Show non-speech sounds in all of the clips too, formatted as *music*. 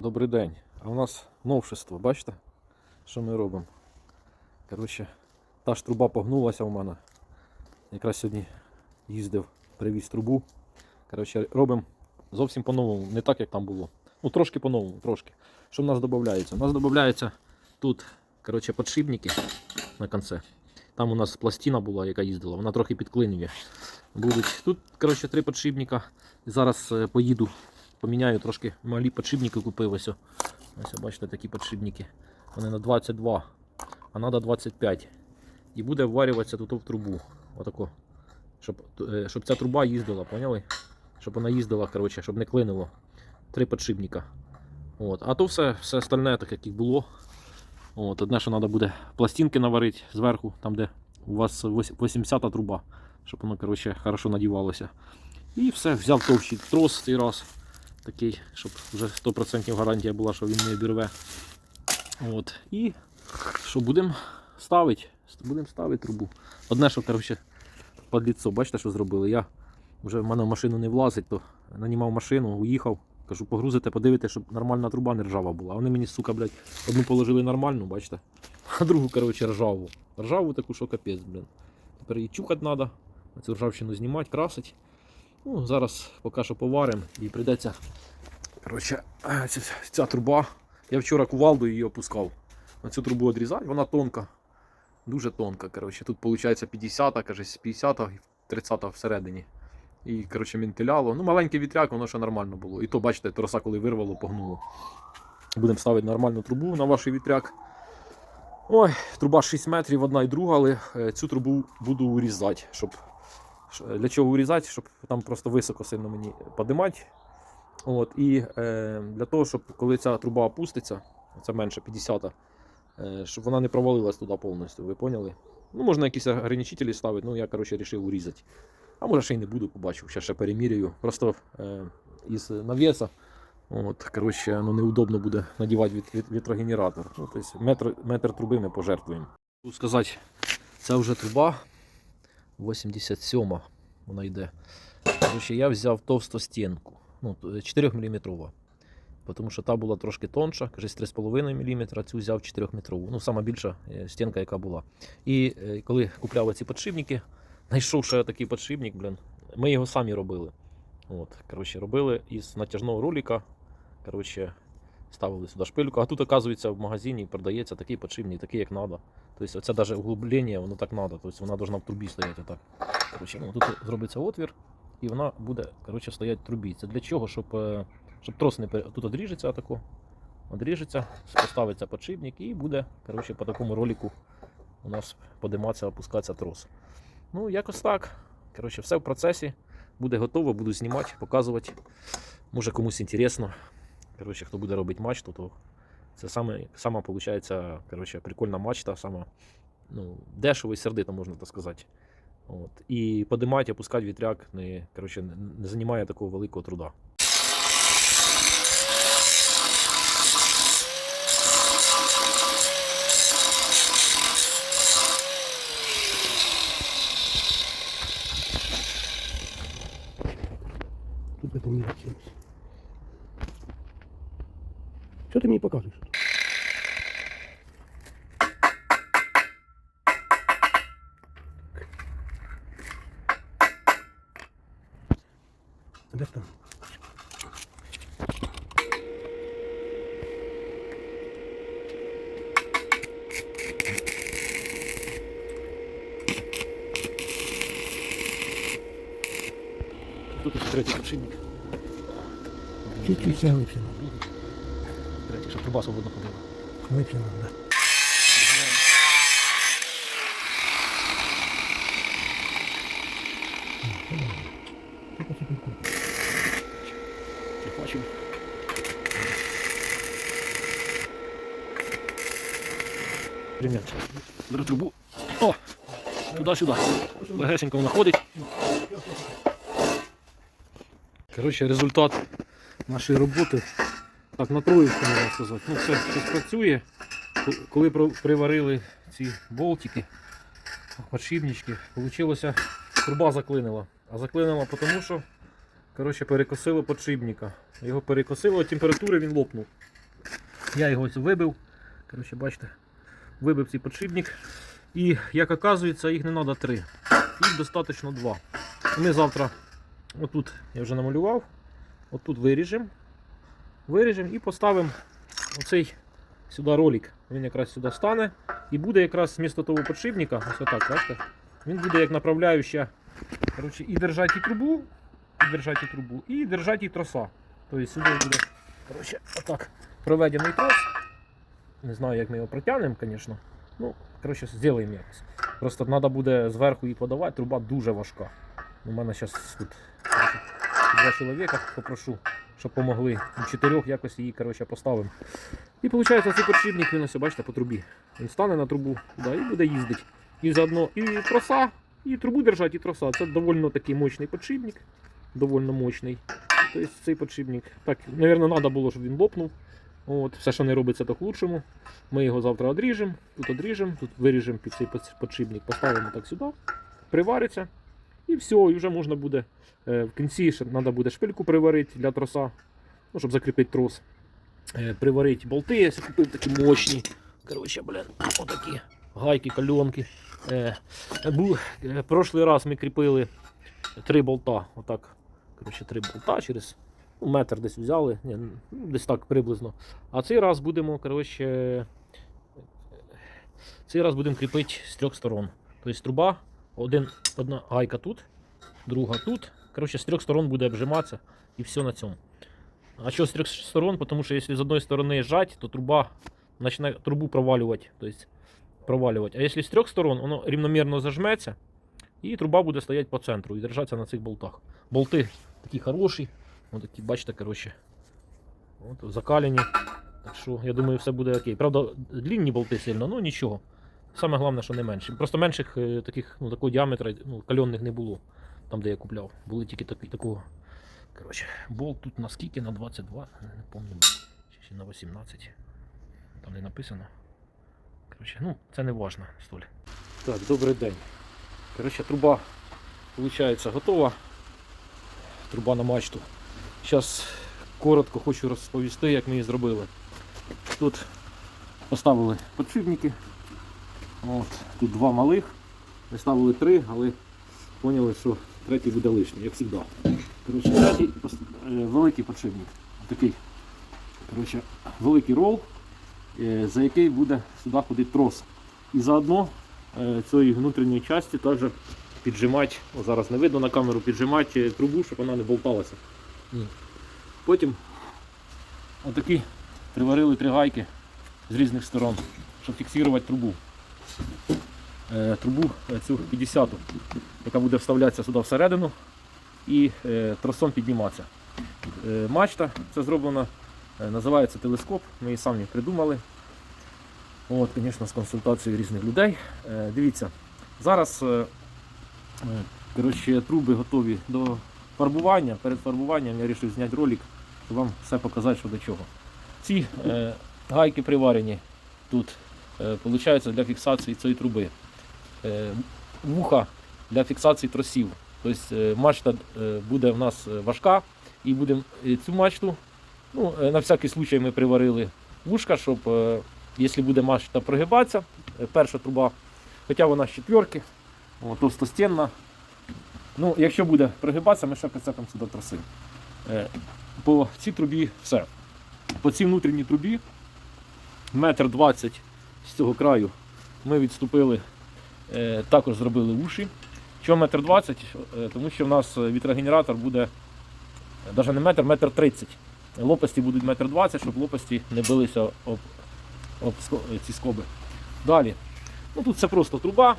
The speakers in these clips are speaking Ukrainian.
Добрий день. А у нас новшество, бачите? Що ми робимо? Коротше, та ж труба погнулася у мене. Якраз сьогодні їздив, привіз трубу. Коротше, робимо зовсім по-новому, не так, як там було. Ну, трошки по-новому, трошки. Що в нас додається? У нас додається тут коротше, подшипники на кінці. Там у нас пластина була, яка їздила, вона трохи підклинює. Будуть тут коротше, три подшипника. Зараз е, поїду, поміняю трошки малі подшипники купив ось. Ось бачите такі подшипники. Вони на 22, а треба 25. І буде вварюватися тут в трубу. Отако. Щоб, е, щоб ця труба їздила, поняли? Щоб вона їздила, коротше, щоб не клинило. Три подшипника. От. А то все, все остальне, так як і було. От. Одне, що треба буде пластинки наварити зверху, там де у вас 80 труба, щоб воно коротше, хорошо надівалося. І все, взяв товщий трос цей раз. Такий, щоб вже 100% гарантія була, що він не обірве. От. І що будемо ставити? Будемо ставити трубу. Одне, що коротше, під ліцо, бачите, що зробили? Я вже в мене в машину не влазить, то нанімав машину, уїхав. Кажу, погрузите, подивите, щоб нормальна труба не ржава була. Вони мені, сука, блядь, одну положили нормальну, бачите, *laughs* а другу, коротше, ржаву. Ржаву таку, що капець, блін. Тепер її чухати треба, цю ржавчину знімати, красити. Ну, зараз поки що поваримо і прийдеться. Коротше, е, ця, ця труба. Я вчора кувалду її опускав. Оцю трубу відрізати, вона тонка. Дуже тонка. Коротше. Тут виходить 50, каже, 50 і 30 всередині. І коротше, мінтиляло. Ну, маленький вітряк, воно ще нормально було. І то, бачите, троса, коли вирвало, погнуло. Будемо ставити нормальну трубу на ваш вітряк. Ой, труба 6 метрів, одна і друга, але е, цю трубу буду урізати. Щоб... Для чого урізати? Щоб там просто високо сильно мені подимати. От, і е, для того, щоб коли ця труба опуститься, це менше 50, е, щоб вона не провалилась туди повністю, ви поняли? Ну, можна якісь ограничителі ставити, ну я коротше вирішив урізати. А може ще й не буду, побачу, ще ще переміряю. Просто е, із навіса. От, коротше, ну, неудобно буде надівати від, вітрогенератор. Ну, тобто метр, метр труби ми пожертвуємо. Сказати, це вже труба 87 вона йде. Коротше, я взяв товсту стінку, ну, 4 мм. Тому що та була трошки тонша, кажись 3,5 мм, цю взяв 4 метрову. Ну, сама більша е, стінка, яка була. І е, коли купляв ці подшипники, знайшов ще такий подшипник, блін, ми його самі робили. От, коротше, робили із натяжного ролика. Коротше, ставили сюди шпильку. А тут, оказується, в магазині продається такий подшипник, такий, як треба. Тобто, оце навіть углублення, воно так треба. Тобто вона повинна в трубі стояти отак. Коротше, ну, тут зробиться отвір, і вона буде коротше, стояти в трубі. Це для чого? Щоб, е, щоб трос не пере... Тут одріжеться отако, одріжеться, поставиться подшипник і буде коротше, по такому ролику у нас подиматися, опускатися трос. Ну, якось так. Коротше, все в процесі. Буде готово, буду знімати, показувати. Може комусь інтересно. Коротше, хто буде робити мачту, то це саме, сама коротше, прикольна мачта, сама ну, дешево і сердито, можна так сказати. От. І подимати, опускати вітряк не, коротше, не, займає такого великого труда. Тут не чимось. Що ти мені показуєш? Де там? Тут третій подшипник. Чуть-чуть глибше труба свободно ходила. Глибше надо. Тільки секунду. Я бачу. Примір. Беру трубу. О! Туди-сюди. Легесенько вона ходить. Коротше, результат нашої роботи. На троєчку можна сказати. Ну, все, все працює. Коли приварили ці болтики, подшипнички, вийшло, труба заклинила. А заклинила тому, що коротше, перекосило подшипника. Його перекосило, температури він лопнув. Я його ось вибив. Коротше, бачите, вибив цей подшипник. І як оказується, їх не треба три. Їх достатньо два. Ми завтра, отут я вже намалював, отут виріжемо. Виріжемо і поставимо оцей сюди ролик. Він якраз сюди стане. І буде якраз вмісто того подшипника, ось отак, бачите? Він буде як направляюча коротше, і держати і трубу, і держати трубу, і держати троса. Тобто сюди буде коротше, отак проведений трос. Не знаю, як ми його протягнемо, звісно. Ну, коротше, зробимо якось. Просто треба буде зверху її подавати, труба дуже важка. У мене зараз тут два чоловіка попрошу, щоб помогли. У чотирьох якось її коротше, поставимо. І виходить, цей подшипник він ось, бачите, по трубі. Він стане на трубу да, і буде їздити. І заодно і троса, і трубу держати, і троса. Це доволі такий мощний подшипник. Довольно мощний. Тобто цей подшипник. Так, мабуть, треба було, щоб він лопнув. От, все, що не робиться, так к лучшому. Ми його завтра одріжемо, тут одріжемо, тут виріжемо під цей подшипник, поставимо так сюди, привариться. І все, і вже можна буде е, в кінці ще треба буде шпильку приварити для троса, ну, щоб закріпити трос. Е, приварити болти, я купив такі мощні. Коротше, блін, отакі гайки, кальонки. Е, прошлий раз ми кріпили три болта. Отак. Коротше, три болта через ну, метр десь взяли, ні, ну, десь так приблизно. А цей раз будемо, коротше, цей раз будемо кріпити з трьох сторон. Тобто труба, один, одна гайка тут, друга тут. Коротше, з трьох сторон буде обжиматися і все на цьому. А що з трьох сторон? Тому що якщо з одної сторони жать, то труба починає трубу провалювати. Тобто, провалювати. А якщо з трьох сторон, воно рівномірно зажметься, і труба буде стояти по центру і держатися на цих болтах. Болти такі хороші, Ось такі, бачите, коротше, от, закалені. Так що, я думаю, все буде окей. Правда, длінні болти сильно, ну нічого. Саме головне, що не менше. Просто менших е, таких, ну, такого діаметра, ну, кальонних не було. Там, де я купляв. Були тільки такі, такого. Коротше, болт тут на скільки? На 22, не пам'ятаю. Чи на 18. Там не написано. Коротше, ну, це не важно, столь. Так, добрий день. Коротше, труба, виходить, готова. Труба на мачту. Зараз коротко хочу розповісти, як ми її зробили. Тут поставили подшипники. От, тут два малих. Ми ставили три, але поняли, що третій буде лишній, як завжди. Коротше, третій е, великий подшипник. Такий коротше, великий рол, е, за який буде сюди ходити трос. І заодно е, цієї внутрішньої частини теж піджимати, о, зараз не видно на камеру, піджимати трубу, щоб вона не болталася. Потім отакі приварили три гайки з різних сторон, щоб фіксувати трубу. Е, трубу е, цю 50, яка буде вставлятися сюди всередину і е, тросом підніматися. Мачта це зроблено, е, називається телескоп, ми її самі придумали. От, звісно, з консультацією різних людей. Дивіться, зараз коротше, труби готові до фарбування. Перед фарбуванням я вирішив зняти ролик, щоб вам все показати, що до чого. Ці гайки приварені тут, е, виходить, для фіксації цієї труби. Е, вуха для фіксації тросів. Тобто е, мачта буде в нас важка, і будемо цю мачту, ну, на всякий случай ми приварили вушка, щоб якщо буде мачта прогибатися, перша труба, хоча вона з четверки, товстостінна, ну, якщо буде прогибатися, ми ще прицепимо сюди троси. По цій трубі все. По цій внутрішній трубі метр двадцять з цього краю ми відступили, е, також зробили уші. Чому метр двадцять? Е, Тому що в нас вітрогенератор буде навіть не метр, метр тридцять. Лопасті будуть метр двадцять, щоб лопасті не билися об, об е, ці скоби. Далі. Ну, тут це просто труба,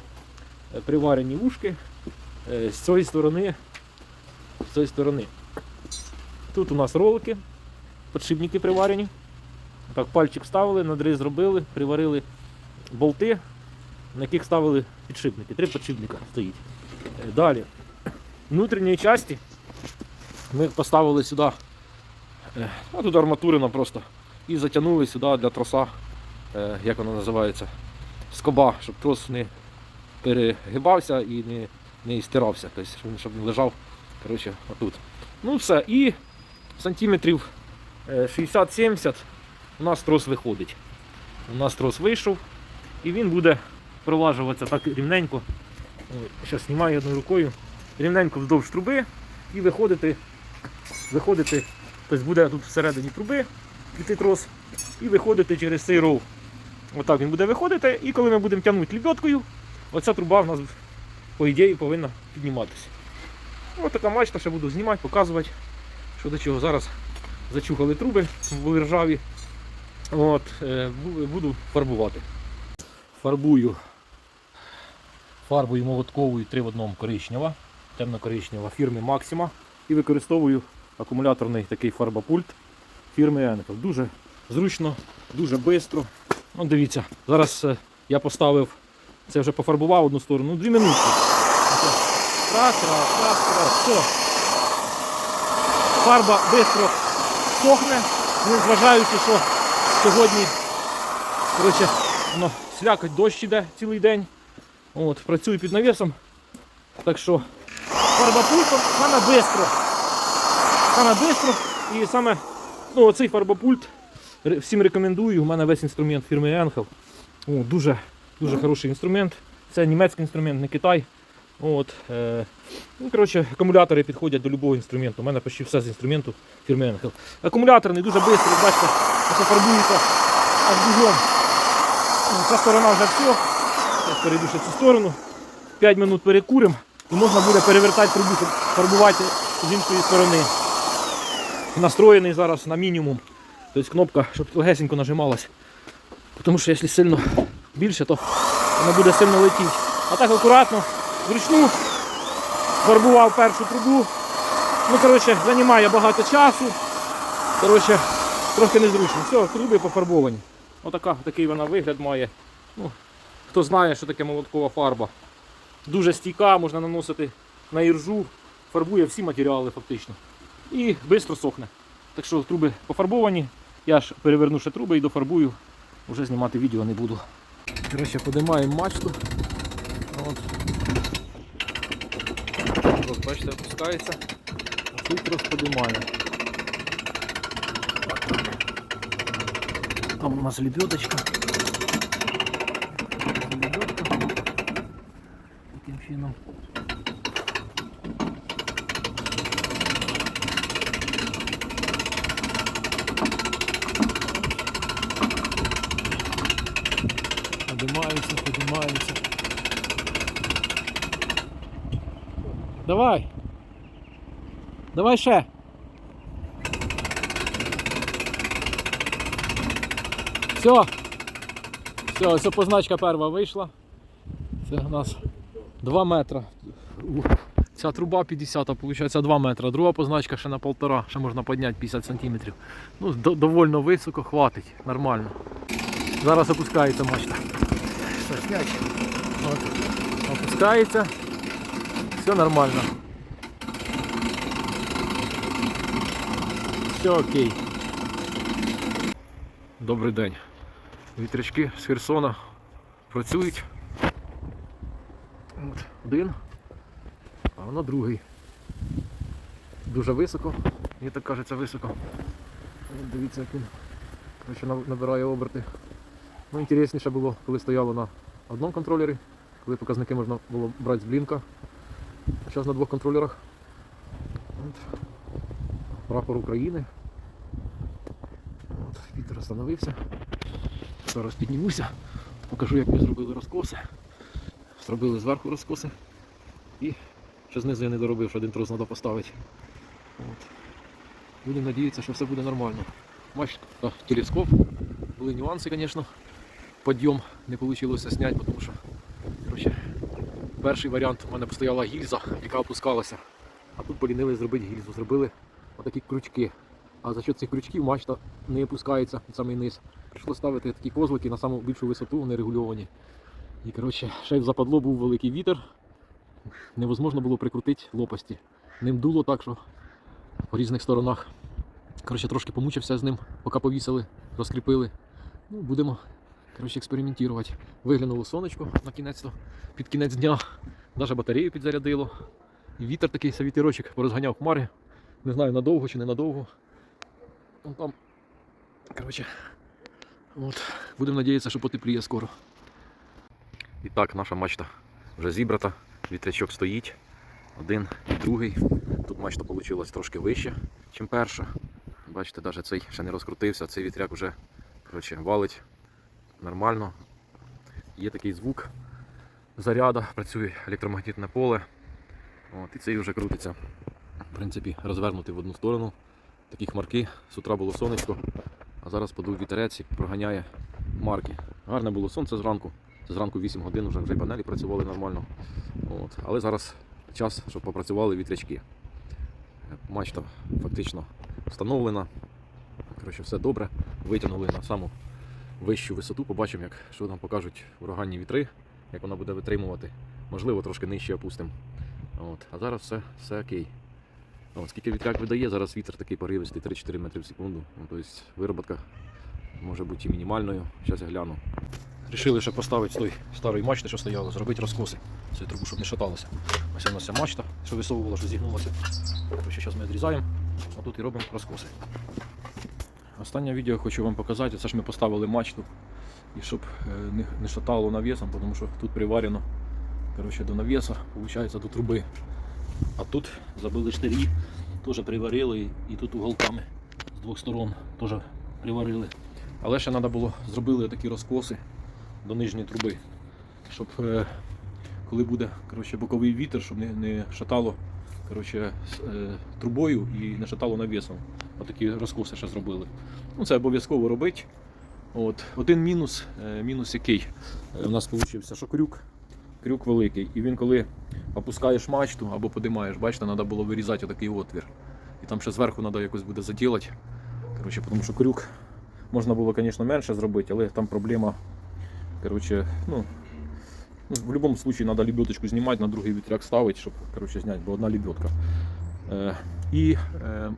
е, приварені вушки. Е, З цієї сторони, з цієї сторони. Тут у нас ролики, подшипники приварені. Так, пальчик вставили, надріз зробили, приварили болти, на яких ставили підшипники. Три підшипника стоїть. Е, Далі. Внутрішньої часті ми поставили сюди, е, а тут арматурина просто. І затягнули сюди для троса, е, як воно називається, скоба, щоб трос не перегибався і не, не стирався. Тобто, щоб він- він лежав коротше, отут. Ну все. І сантиметрів е, 60-70 у нас трос виходить. У нас трос вийшов, і він буде пролажуватися так рівненько. Зараз знімаю одною рукою. Рівненько вздовж труби і виходити, виходити, тобто буде тут всередині труби піти трос, і виходити через цей ров. Отак він буде виходити, і коли ми будемо тягнути лебедкою, оця труба в нас, по ідеї, повинна підніматися. Ось така мачта, ще буду знімати, показувати, що до чого. Зараз зачухали труби, були ржаві. От, е, буду фарбувати. Фарбую фарбою молотковою 3 в одному коричнева, темно-коричнева фірми Maxima. І використовую акумуляторний такий фарбопульт фірми Enkel. Дуже зручно, дуже швидко. От дивіться, зараз е, я поставив, це вже пофарбував одну сторону, 2 минутки. Раз, раз, раз, раз, все. Фарба швидко сохне, незважаючи, що сьогодні коротше, воно слякать дощ іде цілий день. От, працюю під навісом. Так що фарбапультом. саме швидко. Саме швидко і саме ну, оцей фарбопульт всім рекомендую. У мене весь інструмент фірми. О, дуже, дуже хороший інструмент. Це німецький інструмент, не Китай. От, е, ну, коротше, акумулятори підходять до будь-якого інструменту. У мене почти все з інструменту фірми Enhel. Акумуляторний дуже швидко, бачите, фарбується аж бігом. Ну, Ця сторона вже все. Зараз перейду цю сторону. 5 минут перекуримо і можна буде перевертати трубу, щоб фарбувати з іншої сторони. Настроєний зараз на мінімум. Тобто кнопка, щоб легесенько нажималась. Тому що якщо сильно більше, то вона буде сильно летіти. А так акуратно, вручну фарбував першу трубу. Ну, коротше, займає багато часу. Коротше, трохи незручно. Все, труби пофарбовані. Отака, такий вона вигляд має. Ну, хто знає, що таке молоткова фарба. Дуже стійка, можна наносити на іржу, фарбує всі матеріали фактично. І швидко сохне. Так що труби пофарбовані. Я ж переверну ще труби і дофарбую. Вже знімати відео не буду. Коротше, подимаємо мачту. От. От, бачите, опускається. Тут трос подимає. Там у нас лебедочка. Лебедка. Таким чином. Подимається, подимається. Давай. Давай ще. Все. Все, ось позначка перша вийшла. Це у нас 2 метри. Ця труба 50, а виходить 2 метри. Друга позначка ще на полтора, ще можна підняти 50 сантиметрів. Ну, до- довольно високо, хватить, нормально. Зараз опускається мачта. Опускається. Все нормально. Все окей. Добрий день. Вітрячки з Херсона працюють. От, один, а воно другий. Дуже високо, мені так кажеться високо. От дивіться, як він коротше, нав- набирає оберти. Ну, інтересніше було, коли стояло на одному контролері, коли показники можна було брати з блінка. Зараз на двох контролерах. От. Прапор України. От, Вітер остановився. Зараз піднімуся, покажу, як ми зробили розкоси. Зробили зверху розкоси. І ще знизу я не доробив, що один трос треба поставити. От. Будемо надіятися, що все буде нормально. Та, телескоп. Були нюанси, звісно. Подйом не вийшло зняти, тому що коротше, перший варіант у мене постояла гільза, яка опускалася. А тут полінили зробити гільзу. Зробили отакі крючки. А за що цих крючків мачта не опускається під самий низ. Прийшло ставити такі козлики на саму більшу висоту, вони регульовані. І коротше, ще й в западло був великий вітер. Невозможно було прикрутити лопасті. Ним дуло так, що по різних сторонах. Коротше, трошки помучився з ним, поки повісили, розкріпили. Ну, будемо коротше, експериментувати. Виглянуло сонечко на кінець під кінець дня. Навіть батарею підзарядило. І вітер такий вітерочок порозганяв хмари. Не знаю надовго чи не надовго. Вон там. Коротше, От, будемо надіятися, що потепліє скоро. І так, наша мачта вже зібрата, вітрячок стоїть. Один і другий. Тут мачта вийшла трошки вище, ніж перша. Бачите, навіть цей ще не розкрутився, цей вітряк вже коротше, валить нормально. Є такий звук заряда, працює електромагнітне поле. От, і цей вже крутиться. В принципі, розвернутий в одну сторону. Такі хмарки. З утра було сонечко, а зараз подув вітерець і проганяє марки. Гарне було сонце зранку. Це зранку 8 годин вже, вже й панелі працювали нормально. От. Але зараз час, щоб попрацювали вітрячки. Мачта фактично встановлена. Коротше, все добре. Витягнули на саму вищу висоту. Побачимо, як, що нам покажуть ураганні вітри, як вона буде витримувати. Можливо, трошки нижче опустимо. От. А зараз все, все окей. От, скільки вітряк видає, зараз вітер такий поривистий 3-4 метри в секунду. Ну, тобто вироботка може бути і мінімальною. Зараз я гляну. Рішили ще поставити той старої мачти, що стояла, зробити розкоси. Цю трубу, щоб не шаталося. Ось у нас ця мачта, що висовувала, що зігнулася. Коротше, зараз ми відрізаємо, а тут і робимо розкоси. Останнє відео хочу вам показати. Це ж ми поставили мачту. І щоб е, не шатало навісом, тому що тут приварено коротше, до навіса, виходить до труби. А тут забили штирі, теж приварили і, тут уголками з двох сторон теж приварили. Але ще треба було зробили такі розкоси до нижньої труби, щоб е, коли буде коротше, боковий вітер, щоб не, не шатало коротше, е, трубою і не шатало навісом. Отакі розкоси ще зробили. Ну, це обов'язково робити. От. Один мінус, е, мінус який у нас вийшов, що крюк, крюк великий. І він коли опускаєш мачту або подимаєш, бачите, треба було вирізати отакий отвір. І там ще зверху треба якось буде заділати. Коротше, тому що крюк можна було, звісно, менше зробити, але там проблема. Коротше, ну, ну, в будь-якому випадку треба лебедочку знімати, на другий вітряк ставити, щоб коротше, зняти, бо одна лебедка. Е, і е,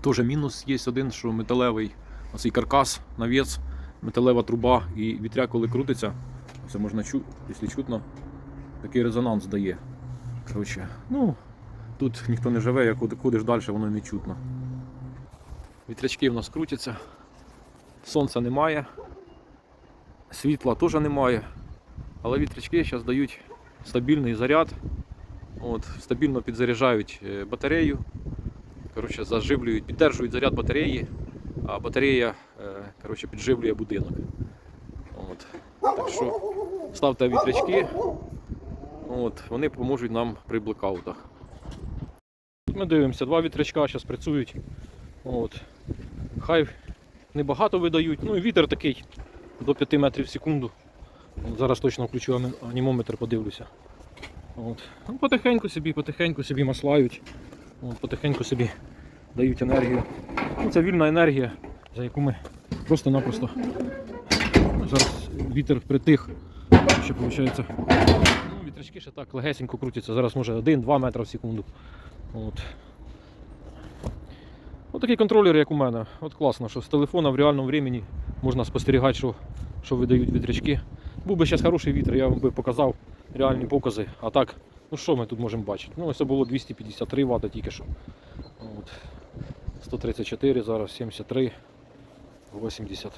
теж мінус є один, що металевий оцей каркас, навіс, металева труба і вітряк, коли крутиться, це можна чути, якщо чутно, такий резонанс дає. Коротше, ну, тут ніхто не живе, як ходиш далі, воно не чутно. Вітрячки в нас крутяться, сонця немає, світла теж немає, але вітрячки зараз дають стабільний заряд. От, стабільно підзаряджають е, батарею, коротше, заживлюють, піддержують заряд батареї, а батарея е, коротше, підживлює будинок. От. Так що ставте вітрячки, от, вони поможуть нам при блекаутах. Ми дивимося, два вітрячка зараз працюють. От. Хай небагато видають, ну і вітер такий до 5 метрів в секунду. От Зараз точно включу анімометр, подивлюся. От. Ну, потихеньку собі, потихеньку собі маслають, От, потихеньку собі дають енергію. Ну, це вільна енергія, за яку ми просто-напросто. Ну, Зараз вітер притих, що виходить. Ну, вітрячки ще так легесенько крутяться. Зараз може 1-2 метри в секунду. От. Ось такий контролер, як у мене. От класно, що з телефона в реальному времени можна спостерігати, що, що видають вітрячки. Був би зараз хороший вітер, я вам би показав реальні покази. А так, ну що ми тут можемо бачити? Ну, це було 253 Вт тільки що. От. 134, зараз 73, 80.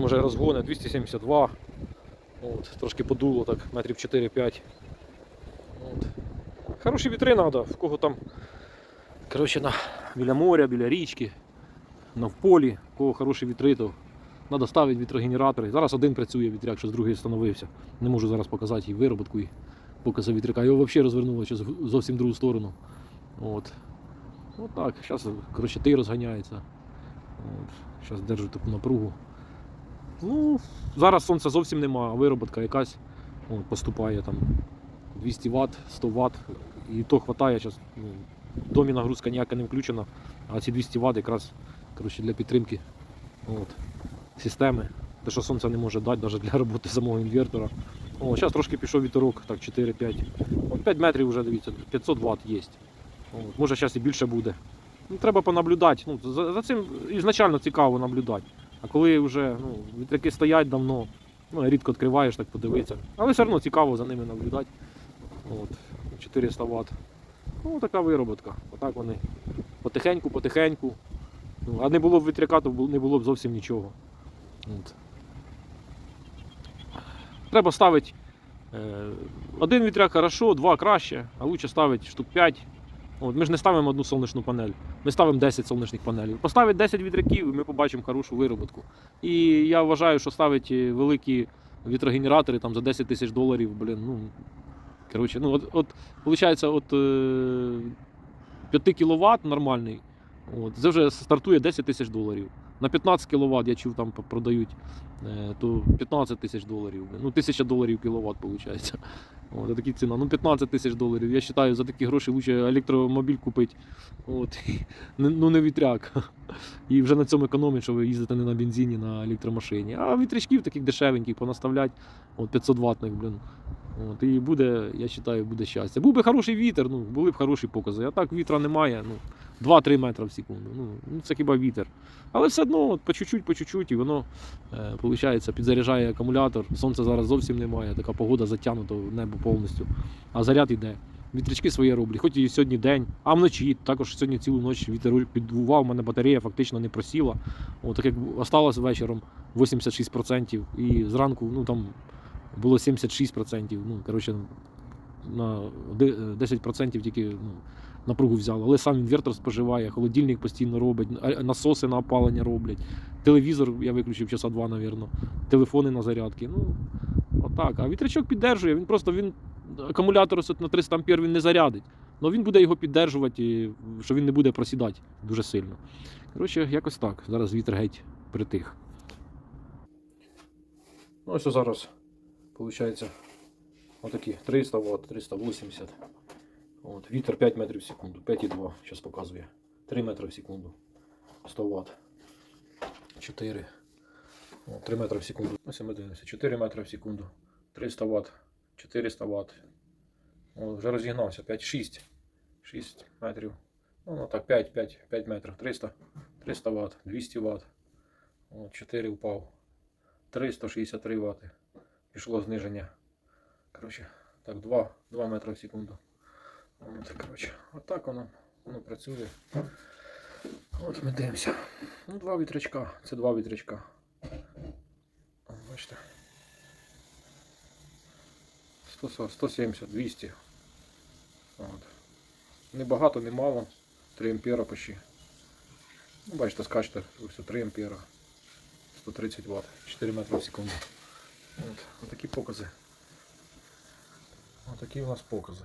Може розгони 272. От. Трошки подуло так, метрів 4-5. От. Хороші вітри треба, в кого там коротше, на, біля моря, біля річки, на в полі, в кого хороші вітри, то треба ставити вітрогенератори. Зараз один працює вітряк, що з другий встановився. Не можу зараз показати і вироботку, і покази вітряка. Його взагалі розвернуло щось зовсім другу сторону. От. От так, зараз коротше, ти розганяється. Зараз держу таку напругу. Ну, зараз сонця зовсім нема, а вироботка якась от, поступає там 200 Вт, 100 Вт. І то вистачає зараз. Ну, в домі нагрузка ніяка не включена, а ці 200 Вт якраз коротше, для підтримки от, системи. Те, що сонце не може дати навіть для роботи самого інвертора. О, зараз трошки пішов вітерок, так 4-5. От 5 метрів вже дивіться, 500 Вт є. От, може зараз і більше буде. Ну, треба понаблюдати. Ну, за, за цим ізначально цікаво наблюдати. А коли вже ну, вітряки стоять давно, ну, рідко відкриваєш, так подивитися. Але все одно цікаво за ними наблюдати. От, 400 Вт. Ну, така вироботка. Отак вони потихеньку, потихеньку. Ну, а не було б вітряка, то не було б зовсім нічого. От. Треба ставити е, один вітряк хорошо, два краще, а лучше ставити штук 5. От, ми ж не ставимо одну сонячну панель, ми ставимо 10 сонячних панелей. Поставить 10 вітряків, і ми побачимо хорошу вироботку. І я вважаю, що ставить великі вітрогенератори там, за 10 тисяч доларів, блін, ну. Коротше, ну, от, от, виходить, от е, 5 кВт нормальний, от, це вже стартує 10 тисяч доларів. На 15 кВт я чув, там продають, е, то 15 тисяч доларів. Ну, 1000 доларів кіловат, виходить. *laughs* От, такі ціна. Ну, 15 тисяч доларів. Я вважаю, за такі гроші лучше електромобіль купити. От, *laughs* ну, не вітряк. *laughs* І вже на цьому економить, що ви їздите не на бензині, на електромашині. А вітрячків таких дешевеньких понаставлять, от 500 ватних, блін. От, і буде, я вважаю, буде щастя. Був би хороший вітер, ну, були б хороші покази. А так вітра немає. Ну, 2-3 метри в секунду. Ну, ну, це хіба вітер. Але все одно, от, по чуть-чуть, по чуть-чуть, і воно е, виходить, підзаряджає акумулятор. Сонця зараз зовсім немає, така погода затягнута в небо повністю. А заряд іде. Вітрячки своє роблять, хоч і сьогодні день, а вночі також сьогодні цілу ніч вітер піддував, у мене батарея фактично не просіла. От, так як осталось вечором 86%, і зранку ну, там було 76%. Ну, коротше, на 10% тільки ну, напругу взяло. Але сам інвертор споживає, холодильник постійно робить, насоси на опалення роблять. Телевізор я виключив часа два, мабуть. Телефони на зарядки. Ну, отак. А вітрячок піддержує. Він просто він акумулятор на 300 ампер він не зарядить. Але він буде його піддержувати, що він не буде просідати дуже сильно. Коротше, якось так. Зараз вітер геть притих. Ну, ось зараз, виходить, отакі 300 Вт, 380. От, вітер 5 метрів в секунду, 5,2, зараз показує. 3 метри в секунду. 100 Вт. 4. О, 3 метри в секунду. Ось ми дивимося. 4 метри в секунду. 300 Вт. 400 Вт. О, вже розігнався. 5, 6. 6 метрів. Ну, ну так, 5, 5, 5 метрів. 300. 300 Вт. 200 Вт. О, 4 впав. 363 Вт. Пішло зниження. Коротше, так, 2, 2 метри в секунду. От, коротше, отак воно, воно працює. От ми дивимося. Ну, два вітрячка. Це два вітрячка. Бачите. 170, 200. От. Не багато, не мало. 3 ампера почти. Ну, бачите, скачете, ось 3 ампера. 130 Вт. 4 метри в секунду. От. Отакі покази. Отакі у нас покази.